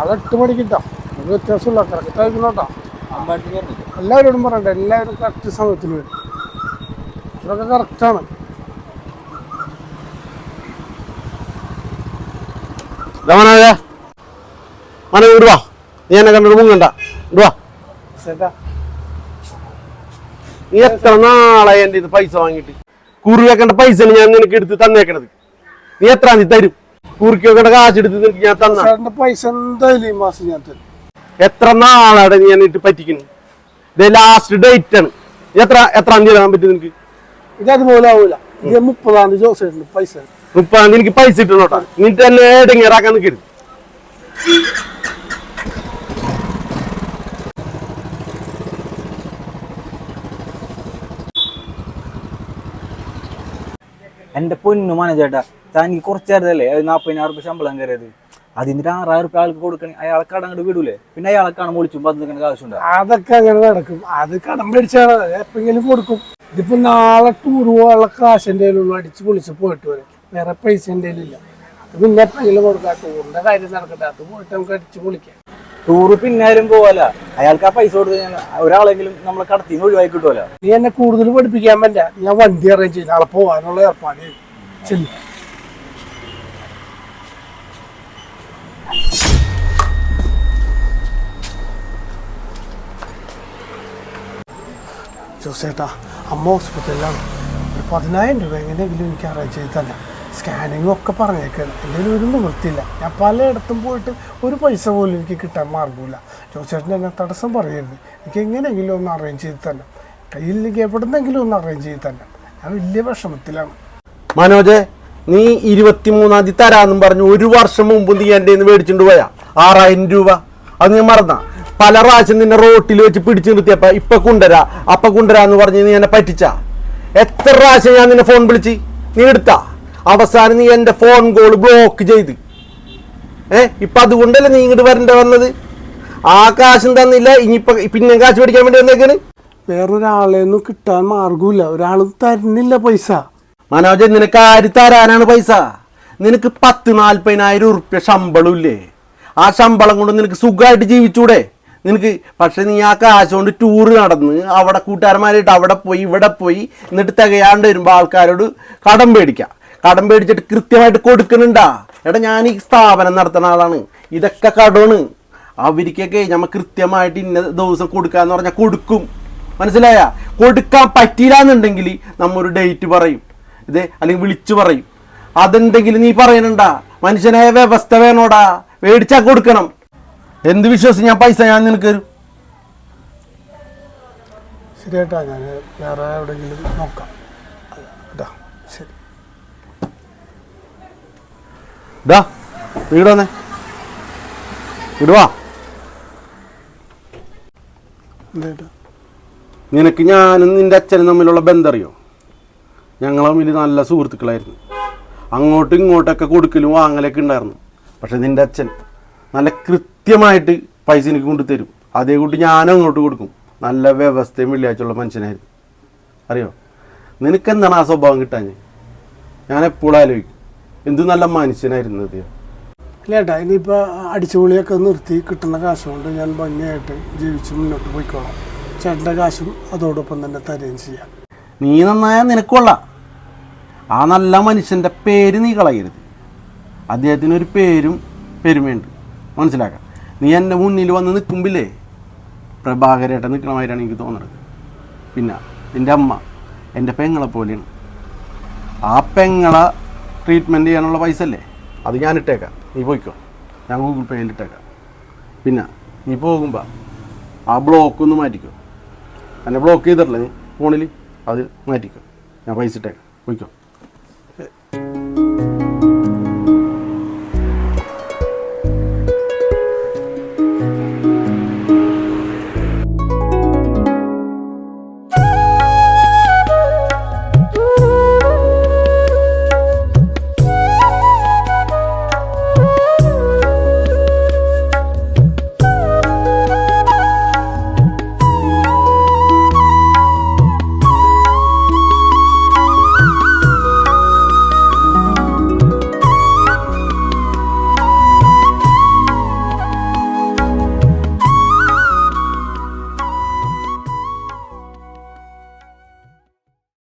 അത് എട്ട് മണിക്കിട്ടാ അത് വ്യത്യാസമില്ല കറക്റ്റ് ആയിക്കോട്ടോ എല്ലാവരോടും പറയണ്ട. എല്ലാവരും കറക്റ്റ് സമയത്തിന് വരും. ഇതൊക്കെ കറക്റ്റാണ് മനോ ഇടുവാ നീ എന്നെ കണ്ടു മുങ്ങണ്ട. ഇടുവാ നീ എത്ര നാളായി എന്റെ ഇത് പൈസ വാങ്ങിയിട്ട്? കുറി വെക്കേണ്ട പൈസ ഞാൻ നിനക്ക് എടുത്ത് തന്നേക്കണത്. നീ എത്ര തരും? കുറുക്കി കാശെടുത്ത് ഞാൻ തന്ന. പൈസ എന്തായാലും ഈ മാസം ഞാൻ തരും. എത്ര നാളാണ് ഞാൻ ഇട്ട് പറ്റിക്കുന്നു ഇത് ലാസ്റ്റ് ഡേറ്റ് ആണ്. എത്ര എത്ര തീയതി തരാൻ പറ്റും നിനക്ക്? ഇത് അതുപോലെ ആവൂല. ഇത് മുപ്പതാം തീയതി പൈസ. മുപ്പതാം മുപ്പാം തീയതി എനിക്ക് പൈസ ഇട്ടോട്ടാ നിന്നിട്ട് എന്നെ ഏടെങ്ങിറാക്കാൻ നിൽക്കരുത് എന്റെ പൊന്നു മാനേജേട്ടാ താൻ എനിക്ക് കുറച്ച് തരതല്ലേ നാൽപ്പതിനായിരം റുപ്യ ശമ്പളം കയറിയത്. അതിന്റെ ആറായിരം റുപ്യ ആൾക്ക് കൊടുക്കണേ. അയാളെ കട അങ്ങോട്ട് വിടൂലേ? പിന്നെ അയാളെ കാണാൻ വിളിച്ചു പത്ത് നിൽക്കുന്ന ആവശ്യമുണ്ടോ അതൊക്കെ അങ്ങനെ നടക്കും. അത് കടം മേടിച്ചാണ് എപ്പെങ്കിലും കൊടുക്കും. ഇതിപ്പോ നാളെ ടൂർ പോകാനുള്ള കാശ് എന്റെ കയ്യിലുള്ള. അടിച്ച് പൊളിച്ച് പോയിട്ട് വരും. വേറെ പൈസ എന്റെ കയ്യിലില്ല. അത് പിന്നെ എപ്പെങ്കിലും കൊടുക്കാം. ടൂറിന്റെ കാര്യം നടക്കട്ടെ. അത് പോയിട്ട് നമുക്ക് അടിച്ച് പൊളിക്കാം. ടൂറ് പിന്നാരും പോവല്ല. അയാൾക്ക് ആ പൈസ കൊടുത്ത് ഒരാളെങ്കിലും നമ്മളെ കടത്തി ഒഴിവാക്കി കിട്ടുമല്ലോ നീ എന്നെ കൂടുതൽ പഠിപ്പിക്കാൻ പറ്റില്ല. ഞാൻ വണ്ടി അറേഞ്ച് ചെയ്ത് ആളെ പോവാനുള്ള ഏർപ്പാട്. ജോസേട്ടാ അമ്മ ഹോസ്പിറ്റലിലാണ് ഒരു പതിനായിരം രൂപ എങ്ങനെയെങ്കിലും എനിക്ക് അറേഞ്ച് ചെയ്ത് തന്നെ സ്കാനിങ്ങും ഒക്കെ പറഞ്ഞേക്കാണ് എന്റെ ഒരു നിവൃത്തിയില്ല. ഞാൻ പലയിടത്തും പോയിട്ട് ഒരു പൈസ പോലും എനിക്ക് കിട്ടാൻ മാർഗമില്ല ജോസേട്ടൻ എന്നെ തടസ്സം പറയരുത്. എനിക്ക് എങ്ങനെയെങ്കിലും ഒന്ന് അറേഞ്ച് ചെയ്ത് തന്നെ കയ്യിലേക്ക് എവിടുന്നെങ്കിലും ഒന്ന് അറേഞ്ച് ചെയ്ത് തന്നെ ഞാൻ വലിയ വിഷമത്തിലാണ്. മനോജ് നീ ഇരുപത്തിമൂന്നാം തീയതി തരാന്നും പറഞ്ഞു ഒരു വർഷം മുമ്പ് നീ എന്റെ മേടിച്ചിട്ട് പോയാ? ആറായിരം രൂപ. അത് ഞാൻ മറന്ന. പല പ്രാവശ്യം നിന്നെ റോട്ടിൽ വെച്ച് പിടിച്ചു നിർത്തിയപ്പോൾ ഇപ്പൊ കൊണ്ടുവരാ. അപ്പ കൊണ്ടുവരാന്ന് പറഞ്ഞ് നീ എന്നെ പറ്റിച്ച? എത്ര പ്രാവശ്യം ഞാൻ നിന്നെ ഫോൺ വിളിച്ച്? നീ എടുത്താ? അവസാനം നീ എന്റെ ഫോൺ കോൾ ബ്ലോക്ക് ചെയ്ത്. ഏ? ഇപ്പൊ അതുകൊണ്ടല്ലേ നീ ഇങ്ങോട്ട് വരണ്ട വന്നത്? ആ കാശും തന്നില്ല ഇനിയിപ്പൊ പിന്നെ കാശ് മേടിക്കാൻ വേണ്ടി വന്നേക്കാണ്? വേറൊരാളെ ഒന്നും കിട്ടാൻ മാർഗമില്ല ഒരാൾ തരുന്നില്ല പൈസ. മനോജൻ നിനക്ക് ആര് തരാനാണ് പൈസ? നിനക്ക് പത്ത് നാൽപ്പതിനായിരം ശമ്പളം ഇല്ലേ ആ ശമ്പളം കൊണ്ട് നിനക്ക് സുഖമായിട്ട് ജീവിച്ചൂടെ? നിനക്ക് പക്ഷെ നീ ആ കാശ് കൊണ്ട് ടൂറ് നടന്ന് അവിടെ കൂട്ടുകാരന്മാരായിട്ട് അവിടെ പോയി ഇവിടെ പോയി എന്നിട്ട് തികയാണ്ട് വരുമ്പോൾ ആൾക്കാരോട് കടം പേടിക്കാം കടം പേടിച്ചിട്ട് കൃത്യമായിട്ട് കൊടുക്കുന്നുണ്ടാ. എടാ ഞാൻ ഈ സ്ഥാപനം നടത്തുന്ന ആളാണ്. ഇതൊക്കെ കടമാണ്. അവർക്കൊക്കെ നമ്മ കൃത്യമായിട്ട് ഇന്ന ദിവസം കൊടുക്കാന്ന് പറഞ്ഞാൽ കൊടുക്കും. മനസ്സിലായ? കൊടുക്കാൻ പറ്റിയില്ല എന്നുണ്ടെങ്കിൽ നമ്മൊരു ഡേറ്റ് പറയും. ഇത് അല്ലെങ്കിൽ വിളിച്ചു പറയും. അതെന്തെങ്കിലും നീ പറയണണ്ടാ? മനുഷ്യനായ വ്യവസ്ഥ വേണോടാ. മേടിച്ചാൽ കൊടുക്കണം. എന്ത് വിശ്വസിച്ച് ഞാൻ പൈസ ഞാൻ നിനക്ക് തരും? ശരിയായിട്ടാ ഞാൻ വേറെ എവിടെയെങ്കിലും നോക്കാം ഇതാ ശരി ഇതാ വീട് വന്നേ. വിടുവാ. നിനക്ക് ഞാനും നിന്റെ അച്ഛനും തമ്മിലുള്ള ബന്ധം അറിയോ ഞങ്ങൾ തമ്മിൽ നല്ല സുഹൃത്തുക്കളായിരുന്നു. അങ്ങോട്ടും ഇങ്ങോട്ടൊക്കെ കൊടുക്കലും വാങ്ങലൊക്കെ ഉണ്ടായിരുന്നു. പക്ഷെ നിന്റെ അച്ഛൻ നല്ല കൃത്യമായിട്ട് പൈസ എനിക്ക് കൊണ്ടു തരും അതേ കൂട്ടി ഞാനും അങ്ങോട്ട് കൊടുക്കും. നല്ല വ്യവസ്ഥയും വെള്ളിയാഴ്ചയുള്ള മനുഷ്യനായിരുന്നു. അറിയോ? നിനക്കെന്താണ് ആ സ്വഭാവം കിട്ടാൻ ഞാൻ എപ്പോഴും ആലോചിക്കും. എന്ത് നല്ല മനുഷ്യനായിരുന്നു അത് ഇല്ലേട്ടാ ഇനിയിപ്പോൾ അടിച്ചുപൊളിയൊക്കെ നിർത്തി കിട്ടുന്ന കാശ് കൊണ്ട് ഞാൻ ഭംഗിയായിട്ട് ജീവിച്ച് മുന്നോട്ട് പോയിക്കോളാം. ചേട്ടന്റെ കാശും അതോടൊപ്പം തന്നെ തരുകയും ചെയ്യാം. നീ നന്നായാൽ നിനക്കുള്ള ആ നല്ല മനുഷ്യന്റെ പേര് നീ കളയരുത്. അദ്ദേഹത്തിന് ഒരു പേരും പെരുമയുണ്ട്. മനസ്സിലാക്കാം? നീ എന്റെ മുന്നിൽ വന്ന് നിൽക്കുമ്പില്ലേ? പ്രഭാകരേട്ടൻ നിൽക്കണമായിട്ടാണ് എനിക്ക് തോന്നുന്നത് പിന്നെ എന്റെ അമ്മ എന്റെ പെങ്ങളെ പോലെയാണ്. ആ പെങ്ങളെ ട്രീറ്റ്മെന്റ് ചെയ്യാനുള്ള പൈസ അല്ലേ അത് ഞാൻ ഇട്ടേക്കാം നീ പോയിക്കോ. ഞാൻ ഗൂഗിൾ പേയിൽ ഇട്ടേക്കാം. പിന്നെ നീ പോകുമ്പോൾ ആ ബ്ലോക്ക് ഒന്ന് മാറ്റിക്കോ. എന്നെ ബ്ലോക്ക് ചെയ്തിട്ടില്ല നീ? ഫോണിൽ അത് മാറ്റിക്കോ. ഞാൻ പൈസ ഇട്ടേക്കാം. പോയിക്കോ.